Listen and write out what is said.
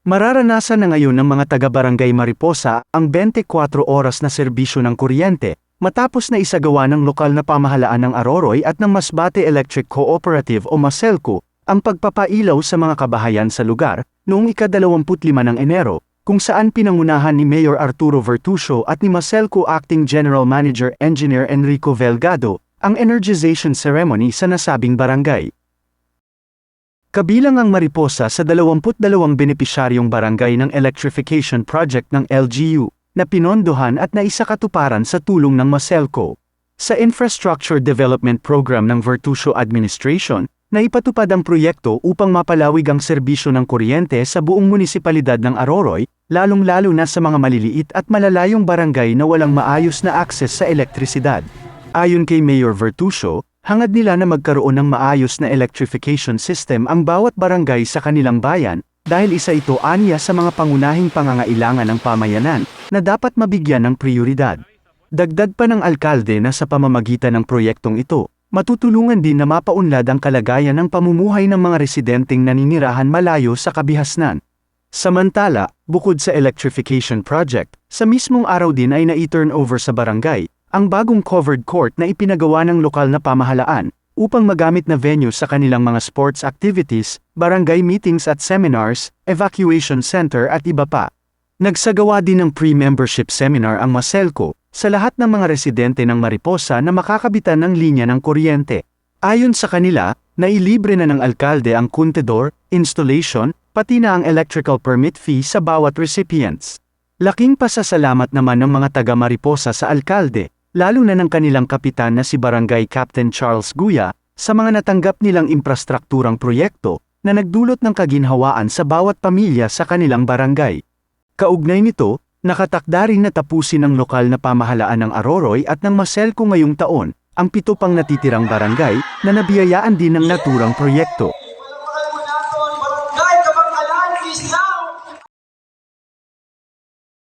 Mararanasan na ngayon ng mga taga-barangay Mariposa ang 24 oras na serbisyo ng kuryente, matapos na isagawa ng lokal na pamahalaan ng Aroroy at ng Masbate Electric Cooperative o Maselco, ang pagpapailaw sa mga kabahayan sa lugar, noong ika-25 ng Enero, kung saan pinangunahan ni Mayor Arturo Vertusio at ni Maselco Acting General Manager Engineer Enrico Velgado, ang energization ceremony sa nasabing barangay. Kabilang ang Mariposa sa 22 benepisyaryong barangay ng electrification project ng LGU, na pinondohan at naisakatuparan sa tulong ng Maselco. Sa Infrastructure Development Program ng Vertusio Administration, naipatupad ang proyekto upang mapalawig ang serbisyo ng kuryente sa buong munisipalidad ng Aroroy, lalong-lalo na sa mga maliliit at malalayong barangay na walang maayos na akses sa elektrisidad. Ayon kay Mayor Vertusio, hangad nila na magkaroon ng maayos na electrification system ang bawat barangay sa kanilang bayan, dahil isa ito anya sa mga pangunahing pangangailangan ng pamayanan, na dapat mabigyan ng prioridad. Dagdag pa ng alkalde na sa pamamagitan ng proyektong ito, matutulungan din na mapaunlad ang kalagayan ng pamumuhay ng mga residenteng naninirahan malayo sa kabihasnan. Samantala, bukod sa electrification project, sa mismong araw din ay na-turn over sa barangay, ang bagong covered court na ipinagawa ng lokal na pamahalaan, upang magamit na venue sa kanilang mga sports activities, barangay meetings at seminars, evacuation center at iba pa. Nagsagawa din ng pre-membership seminar ang Maselco, sa lahat ng mga residente ng Mariposa na makakabitan ng linya ng kuryente. Ayon sa kanila, nailibre na ng alkalde ang kuntedor, installation, pati na ang electrical permit fee sa bawat recipients. Laking pasasalamat naman ng mga taga Mariposa sa alkalde, lalo na ng kanilang kapitan na si Barangay Captain Charles Guya, sa mga natanggap nilang infrastrukturang proyekto, na nagdulot ng kaginhawaan sa bawat pamilya sa kanilang barangay. Kaugnay nito, nakatakda rin na tapusin ng lokal na pamahalaan ng Aroroy at ng Maselco ngayong taon, ang pito pang natitirang barangay, na nabiyayaan din ng naturang proyekto.